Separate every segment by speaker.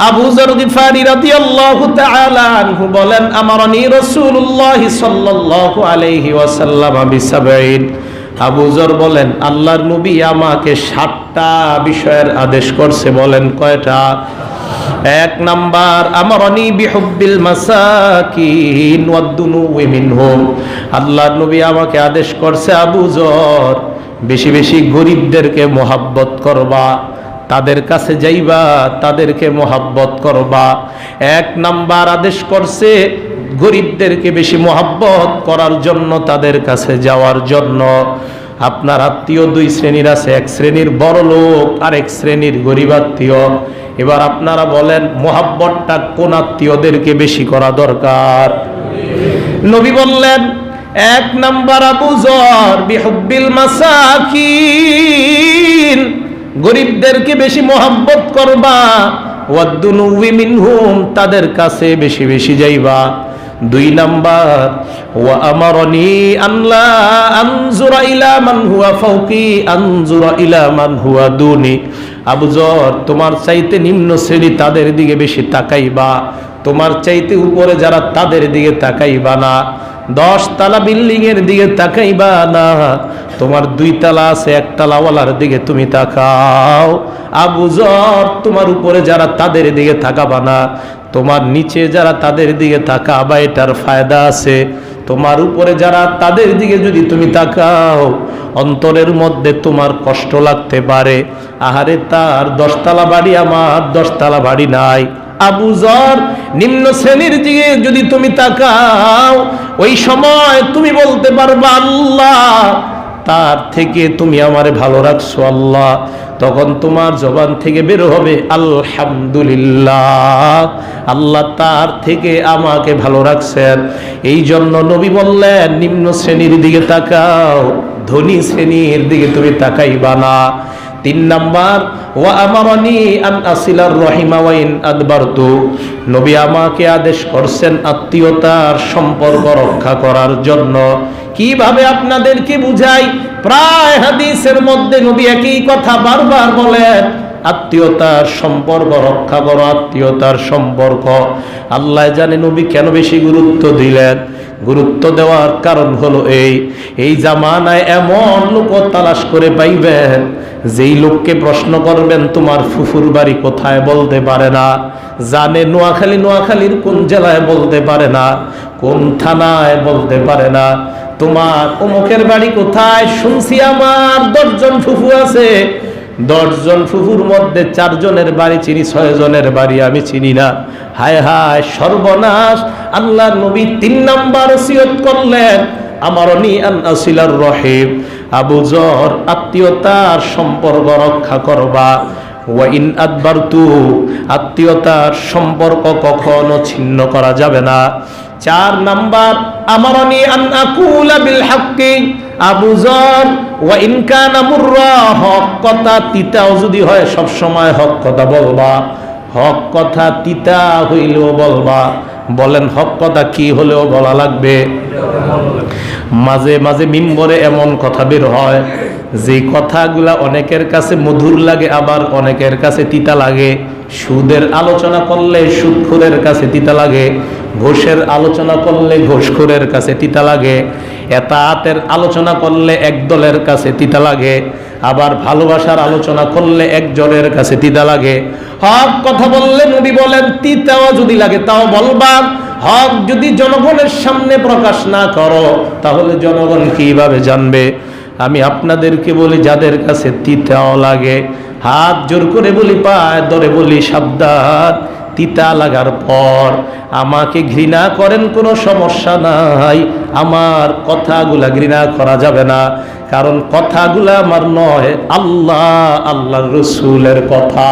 Speaker 1: বলেন বলেন, আল্লাহর নবী আমাকে সাতটা বিষয়ের আদেশ করছে। বলেন, কয়টা? এক নাম্বার, আমারনি বিহুব্বিল মাসাকিন আল্লাহর নবী আমাকে আদেশ করছে, আবু যর, বেশি বেশি গরিবদেরকে মোহাব্বত করবা। তাদের কাছে যাইবা, তাদেরকে মোহাব্বত করবা। এক নাম্বার আদেশ করছে, গরিবদেরকে বেশি মোহাব্বত করার জন্য তাদের কাছে যাওয়ার জন্য। আপনার আত্মীয় দুই শ্রেণির আছে, এক শ্রেণির বড় লোক আর এক শ্রেণির গরিব আত্মীয়। এবার আপনারা বলেন, মোহাব্বতটা কোন আত্মীয়দেরকে বেশি করা দরকার? নবী বললেন, এক নাম্বার আবু জর বিহব্বিল মাসাকিন। গরিবদেরকে বেশি মোহাব্বত করবা। তাদের কাছে বেশি বেশি যাইবা। দুই নাম্বার আমারনি আল্লাহ আনজুরা ইলা মান হুয়া ফাওকি, আনজুরা ইলা মান হুয়া দুনি। আবু জর, তোমার চাইতে নিম্ন শ্রেণি তাদের দিকে বেশি তাকাইবা। তোমার চাইতে উপরে যারা তাদের দিকে তাকাইবা না। দশ তালা বিল্ডিং এর দিকে তাকাইবা না। তোমার দুই তালা আছে, এক তালাওয়ালার দিকে তুমি তাকাও। আবু জর তোমার উপরে যারা তাদের দিকে তাকাবা না, তোমার নিচে যারা তাদের দিকে তাকাবা, এটার ফায়দা আছে। তোমার উপরে যারা তাদের দিকে যদি তুমি তাকাও, অন্তরের মধ্যে তোমার কষ্ট লাগতে পারে। আহারে তার দশতলা বাড়ি আমার দশতলা বাড়ি নাই। আবু জর, নিম্ন শ্রেণির দিকে যদি তুমি তাকাও, ওই সময় তুমি বলতে পারবা, আল্লাহ, তার থেকে তুমি আমারে ভালো রাখছো, আল্লাহ। তখন তোমার জবান থেকে বের হবে, আলহামদুলিল্লাহ, আল্লাহ তার থেকে আমাকে ভালো রাখছেন। এই জন্য নবী বললেন, নিম্ন শ্রেণির দিকে তাকাও, ধনী শ্রেণির দিকে তুমি তাকাইবা না। তিন নাম্বার, ওয়া আমারনি আন আসিলার আদবারতু। নবী আমাকে আদেশ করছেন আত্মীয়তার সম্পর্ক রক্ষা করার জন্য। কীভাবে আপনাদেরকে বুঝাই? প্রায় হাদিসের মধ্যে নবী একই কথা বারবার বলেন, আত্মীয়তার সম্পর্ক রক্ষা করো, আত্মীয়তার সম্পর্ক। আল্লাহ জানে নবী কেন বেশি গুরুত্ব দিলেন। গুরুত্ব দেওয়ার কারণ হলো এই এই জামানায় এমন লোক তালাশ করে পাইবেন যেই লোককে প্রশ্ন করবেন, তোমার ফুফুর বাড়ি কোথায়? বলতে পারে না। জানে নোয়াখালী, নোয়াখালীর কোন জেলায় বলতে পারে না, কোন থানায় বলতে পারে না। তোমার অমুকের বাড়ি কোথায়? শুনছি আমার দশজন ফুফু আছে। দশজন ফুফুর মধ্যে চারজনের বাড়ি চিনি ছয় জনের বাড়ি আমি চিনি না। হায় হায়, সর্বনাশ! আল্লাহ নবী তিন নাম্বার সিয়ত করলেন। আমার আন আসিলার রহিম। আবু জর আত্মীয়তার সম্পর্ক রক্ষা করবা। ওয়াইন আদবারতু, আত্মীয়তার সম্পর্ক কখনো ছিন্ন করা যাবে না। চার নাম্বার, আমারনি আন আকুলা বিল হাক্কি। আবু জর ওয়া ইন কানা হক কথা তিতাও যদি হয় সব সময় হক কথা বলবা। হক কথা তিতা হইলেও বলবা। বলেন, হক কথা কি হলেও বলা লাগবে। মাঝে মাঝে মিম্বরে এমন কথা বের হয়, যে কথাগুলা অনেকের কাছে মধুর লাগে, আবার অনেকের কাছে তিতা লাগে। সুদের আলোচনা করলে সুদখোরের কাছে তিতা লাগে, ঘোষের আলোচনা করলে ঘোষখোরের কাছে তিতা লাগে, এতাতের আলোচনা করলে একদলের কাছে তিতা লাগে। আবার ভালোবাসার আলোচনা করলে একজনের কাছে তিতা লাগে। হক কথা বললে নবী বলেন, তিতাও যদি লাগে তাও বলবা। হক যদি জনগণের সামনে প্রকাশ না করো, তাহলে জনগণ কীভাবে জানবে? আমি আপনাদেরকে বলি, যাদের কাছে তিতাও লাগে, হাত জোর করে বলি, পায় ধরে বলি, সাবধান, তিতা লাগার পর আমাকে ঘৃণা করেন, কোনো সমস্যা নাই। আমার কথাগুলা ঘৃণা করা যাবে না। কারণ কথাগুলো আমার নয়, আল্লাহ আল্লাহ রসুলের কথা।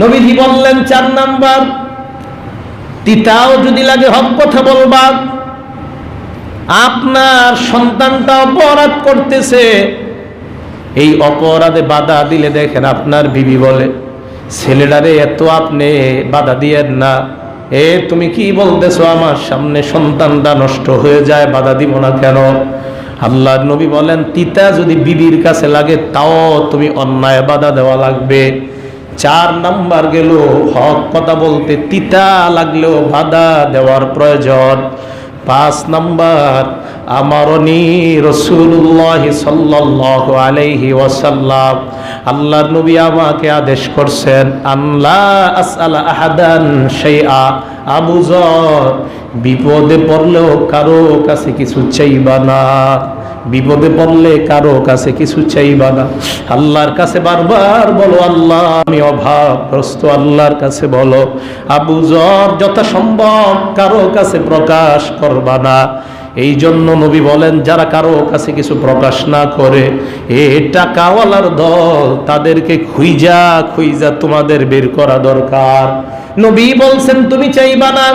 Speaker 1: নবীজি বললেন চার নাম্বার, তিতাও যদি লাগে হক কথা বলবা আপনার সন্তানটা অপরাধ করতেছে, এই অপরাধে বাধা দিলে দেখেন আপনার বিবি বলে, ছেলেটারে এত আপনি বাধা দিয়েন না। এ, তুমি কি বলতেছো আমার সামনে সন্তানটা নষ্ট হয়ে যায়, বাধা দিব না কেন? আল্লাহ নবী বলেন, তিতা যদি বিবির কাছে লাগে, তাও তুমি অন্যায় বাধা দেওয়া লাগবে। চার নাম্বার গেল হক কথা বলতে, তিতা লাগলেও বাধা দেওয়ার প্রয়োজন। পাঁচ নম্বর, আমারনি রসুল্লাহ সাল্লাহ আলাইহি ওয়াসাল্লাম। আল্লাহ নবী আমাকে আদেশ করছেন আল্লাহ আসআলা আহাদান সেই আবুজ বিপদে পড়লেও কারও কাছে কিছু চাইবা না। বিপদে পড়লে কারও কাছে কিছু চাইবা না। আল্লাহর কাছে বারবার বলো, আল্লাহ, আমি অভাবগ্রস্ত। আল্লাহর কাছে বলো, আবু জর যথাসম্ভব কারও কাছে প্রকাশ করবা না। এই জন্য নবী বলেন, যারা কারও কাছে কিছু প্রকাশ না করে, এ টাকাওয়ালার দল তাদেরকে খুইজা খুইজা তোমাদের বের করা দরকার। নবী বলছেন, তুমি চাইবা না।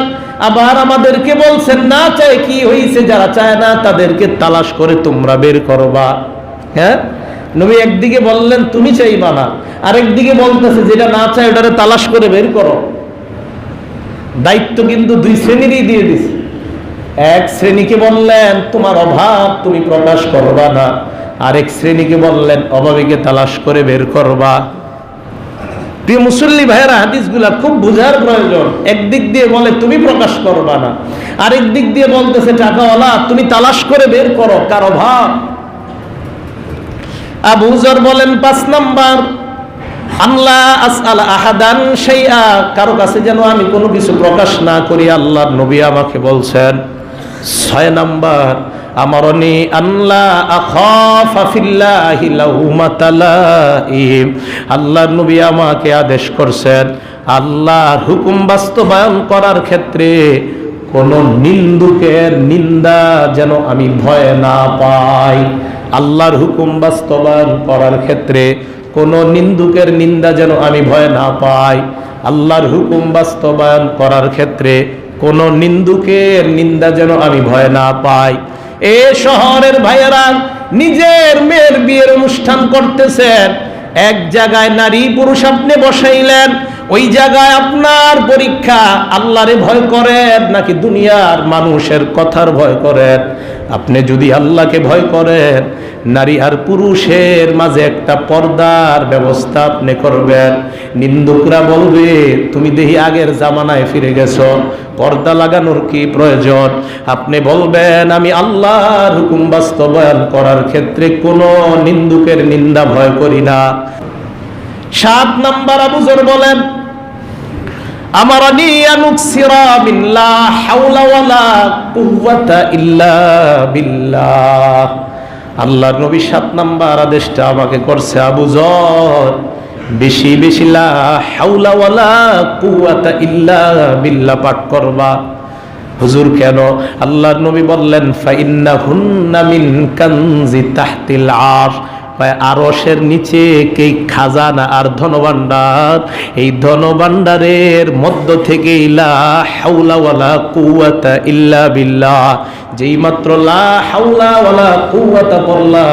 Speaker 1: আবার আমাদেরকে বলছেন, না চাই, কি হইছে যারা চায় না, তাদেরকে তালাশ করে তোমরা বের করবা। হ্যাঁ? নবী একদিকে বললেন, তুমি চাইবা না। আরেকদিকে বলতেছে, যেটা না চায়, ওটারে তালাশ করে বের করো। দায়িত্ব কিন্তু দুই শ্রেণীরই দিয়ে দিছে। এক শ্রেণীকে বললেন, তোমার অভাব তুমি প্রকাশ করবা না। আরেক শ্রেণীকে বললেন, অভাবীকে তালাশ করে বের করবা। প্রিয় মুসল্লি ভাইয়েরা, হাদিসগুলা খুব বুঝার প্রয়োজন। একদিক দিয়ে বলে, তুমি প্রকাশ করবা না। আরেক দিক দিয়ে বলতেছে, টাকাওয়ালা, তুমি তালাশ করে বের করো, কার অভাব আবু জর বলেন, পাঁচ নাম্বার আল্লাহ আসআল আহাদান শাইআ। কারও কাছে যেন আমি কোনো কিছু প্রকাশ না করি, আল্লাহর নবী আমাকে বলছেন। ছয় নাম্বার আমারনি আল্লাহ আখাফা ফিল্লাহি লাউমাতালাইম আল্লাহর নবী আমাকে আদেশ করছেন, আল্লাহর হুকুম বাস্তবায়ন করার ক্ষেত্রে কোন নিন্দুকের নিন্দা যেন আমি ভয় না পাই। আল্লাহর হুকুম বাস্তবায়ন করার ক্ষেত্রে কোন নিন্দুকের নিন্দা যেন আমি ভয় না পাই। আল্লাহর হুকুম বাস্তবায়ন করার ক্ষেত্রে কোন নিন্দুকের নিন্দা যেন আমি ভয় না পাই। এ শহরের ভাইয়েরা নিজের মেয়ের বিয়ের অনুষ্ঠান করতেছেন। এক জায়গায় নারী পুরুষ আপনি বসাইলেন, ওই জায়গায় আপনার পরীক্ষা আল্লাহরে ভয় করেন নাকি দুনিয়ার মানুষের কথার ভয় করেন? আপনি যদি আল্লাহকে ভয় করেন, নারী আর পুরুষের মাঝে একটা পর্দার ব্যবস্থা আপনি করবেন। নিন্দুকরা বলবে, তুমি দেখি আগের জামানায় ফিরে গেছো, পর্দা লাগানোর কি প্রয়োজন? আপনি বলবেন, আমি আল্লাহর হুকুম বাস্তবায়ন করার ক্ষেত্রে কোনো নিন্দুকের নিন্দা ভয় করি না। সাত নাম্বার আবুজর বলেন আমারানি আনুকসিরা বিল্লাহ হাওলা ওয়ালা কুওয়াতা ইল্লা বিল্লাহ। আল্লাহর নবী সাত নাম্বার আদেশটা আমাকে করছে আবু জর। বেশি বেশি লা হাওলা ওয়ালা কুওয়াতা ইল্লা বিল্লাহ পাঠ করবা। হুজুর, কেন? আল্লাহর নবী বললেন ফাইন্না হুন্না মিন কানজি তাহতিল আরশ। আরসের নিচে কে খাজানা আর ধনভাণ্ডার। এই ধনভাণ্ডারের মধ্য থেকে ইলা হাউলা ওয়ালা কুওয়াতা ইল্লা বিল্লাহ। যেই মাত্র লা হাউলা ওয়ালা কুওয়াতা পড়লা,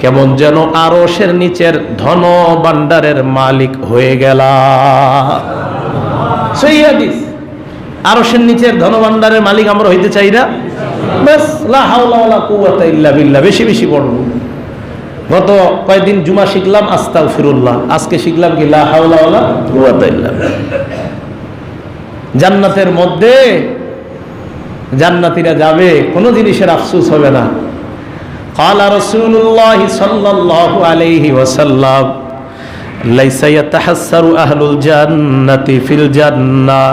Speaker 1: কেমন যেন আরসের নিচের ধন ভাণ্ডারের মালিক হয়ে গেলা। সহি হাদিস। আরসের নিচের ধনভাণ্ডারের মালিক আমরা হইতে চাই না। ব্যাস লা হাওলা কুওয়াতা ইল্লা বিল্লাহ, বেশি বেশি পড়ব গত কয়েকদিন জুমা শিখলাম আস্তাল ফিরুল্লাহ আজকে শিখলাম কি লা হাওলা ওয়ালা কুওয়াতা ইল্লা বিল্লাহ। জান্নাতের মধ্যে জান্নাতীরা যাবে কোনো জিনিসের আফসোস হবে না قال رسول الله صلى الله عليه وسلم ليس يتحسر أهل الجنة في الجنة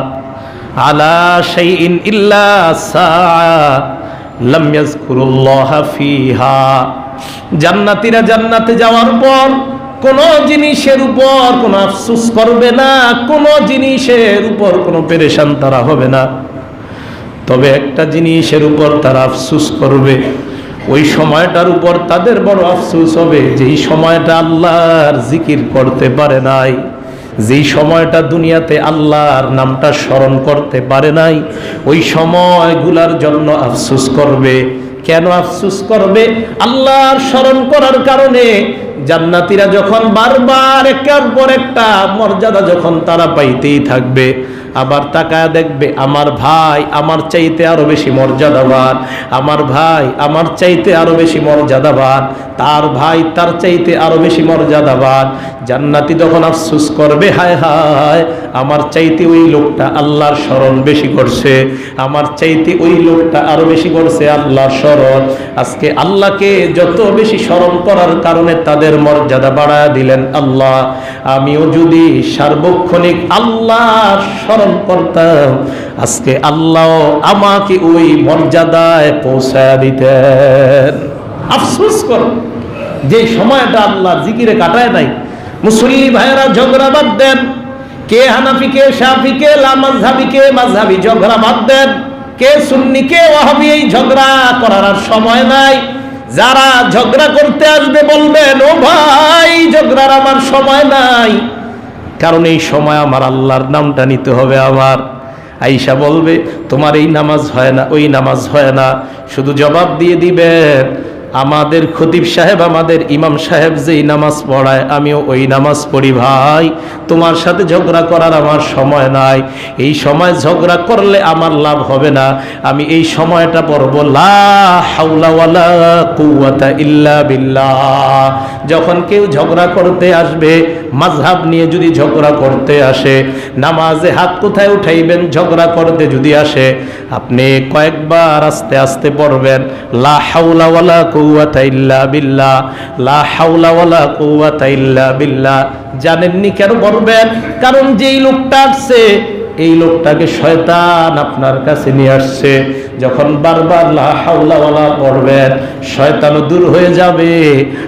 Speaker 1: على شيء إلا ساعة لم يذكر الله فيها জান্নাতীরা জান্নাতে যাওয়ার পর কোন জিনিসের উপর কোনো আফসোস করবে না, কোন জিনিসের উপর কোনো পেরেশান তারা হবে না। তবে একটা জিনিসের উপর তারা আফসুস করবে, ওই সময়টার উপর তাদের বড় আফসুস হবে, যেই সময়টা আল্লাহর জিকির করতে পারে নাই, যেই সময়টা দুনিয়াতে আল্লাহর নামটা স্মরণ করতে পারে নাই, ওই সময়গুলার জন্য আফসুস করবে। কেন আফসুস করবে? আল্লাহর স্মরণ করার কারণে জান্নাতীরা যখন বারবার একের পর একটা মর্যাদা যখন তারা পাইতেই থাকবে, আবার তাকায় দেখবে, আমার ভাই আমার চাইতে আরও বেশি মর্যাদাবান, আমার ভাই আমার চাইতে আরও বেশি মর্যাদাবান, তার ভাই তার চাইতে আরও বেশি মর্যাদাবান। জান্নাতি যখন আফসুস করবে, হায় হায়, আমার চাইতে ওই লোকটা আল্লাহর স্মরণ বেশি করছে, আমার চাইতে ওই লোকটা আরও বেশি করছে আল্লাহর স্মরণ। আজকে আল্লাহকে যত বেশি স্মরণ করার কারণে তাদের মর্যাদা বাড়ায় দিলেন আল্লাহ। আমিও যদি সার্বক্ষণিক আল্লাহর স্মরণ করতাম, আজকে আল্লাহ আমাকে ওই মর্যাদায় পৌঁছায় দিতেন। আফসোস কর, যে সময়টা আল্লাহ জিকিরে কাটায় নাই। মুসল্লি ভাইয়েরা ঝগড়া বাদ দেন, কে হানাফি, কে শাফি কে লামাজহাবি ঝগড়া বাদ দেন। কে সুন্নি, কে ওয়াহাবি, এই ঝগড়া করার আর সময় নাই। যারা ঝগড়া করতে আসবে বলবেন ও ভাই, ঝগড়ার আমার সময় নাই। কারণ এই সময় আমার আল্লাহর নামটা নিতে হবে আমার। আইসা বলবে, তোমার এই নামাজ হয় না, ওই নামাজ হয় না। শুধু জবাব দিয়ে দিবেন আমাদের খতিব সাহেব, আমাদের ইমাম সাহেব যেই নামাজ পড়ায়, আমিও ওই নামাজ পড়ি ভাই। তোমার সাথে ঝগড়া করার আমার সময় নাই। এই সময় ঝগড়া করলে আমার লাভ হবে না। আমি এই সময়টা পড়ব ইল্লা বিল্লাহ। যখন কেউ ঝগড়া করতে আসবে মাযহাব নিয়ে যদি ঝগড়া করতে আসে, নামাজে হাত কোথায় উঠাইবেন, ঝগড়া করতে যদি আসে, আপনি কয়েকবার আস্তে আস্তে পড়বেন, লা হাওলা ওয়ালা কুওয়াতা ইল্লা বিল্লাহ, লা হাওলা ওয়ালা কুওয়াতা ইল্লা বিল্লাহ। জানেননি কেন পড়বেন? কারণ যেই লোকটা আসছে এই লোকটাকে শয়তান আপনার কাছে নিয়ে আসছে। যখন বারবার লা হাওলা ওয়ালা পড়বেন, শয়তানও দূর হয়ে যাবে,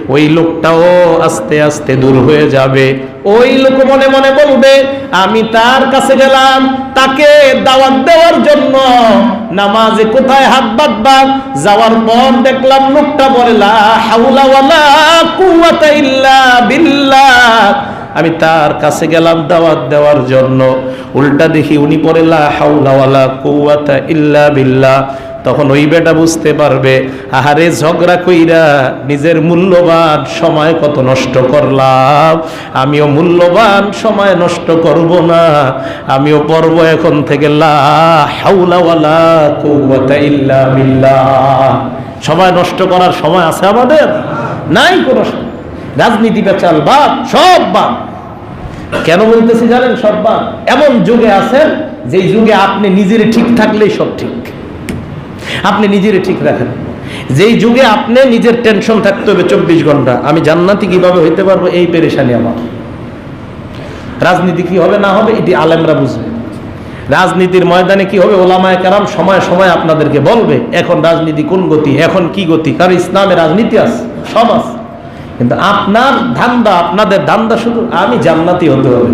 Speaker 1: ওই লোকটাও আস্তে আস্তে দূর হয়ে যাবে। ওই লোক মনে মনে বলবে, আমি তার কাছে গেলাম, তাকে দাওয়াত দেওয়ার জন্য। নামাজে কোথায় হাত বাঁধবা? যাওয়ার পর দেখলাম লোকটা বলে, লা হাওলা ওয়ালা কুওয়াতা ইল্লা বিল্লাহ। আমি তার কাছে গেলাম দাওয়াত দেওয়ার জন্য। উল্টা দেখি উনি পরে, লা ইল্লা বিল্লাহ। তখন ওই বেটা বুঝতে পারবে, আহারে ঝগড়া কইরা নিজের মূল্যবান সময় কত নষ্ট করলাম। আমিও মূল্যবান সময় নষ্ট করব না। আমিও পর্ব এখন থেকে ইল্লা সময় নষ্ট করার সময় আছে আমাদের? নাই কোনো সময়। রাজনীতি বেচাল বাদ, সব বাদ। কেন বলতেছি জানেন, সব বাদ? এমন যুগে আছেন যে যুগে আপনি নিজের ঠিক থাকলেই সব ঠিক। আপনি নিজের ঠিক রাখেন। যেই যুগে আপনি নিজের টেনশন থাকতে হবে চব্বিশ ঘণ্টা, আমি জান্নাতি কীভাবে হইতে পারব? এই পেরেশানি আমার। রাজনীতি কি হবে না হবে, এটি আলেমরা বুঝবে। রাজনীতির ময়দানে কি হবে? ওলামায় কারাম সময় সময় আপনাদেরকে বলবে, এখন রাজনীতি কোন গতি, এখন কি গতি? কারণ ইসলামে রাজনীতি আছে সব আছে কিন্তু আপনার ধান্দা আপনাদের ধান্দা শুধু আমি জান্নাতি হতে হবে।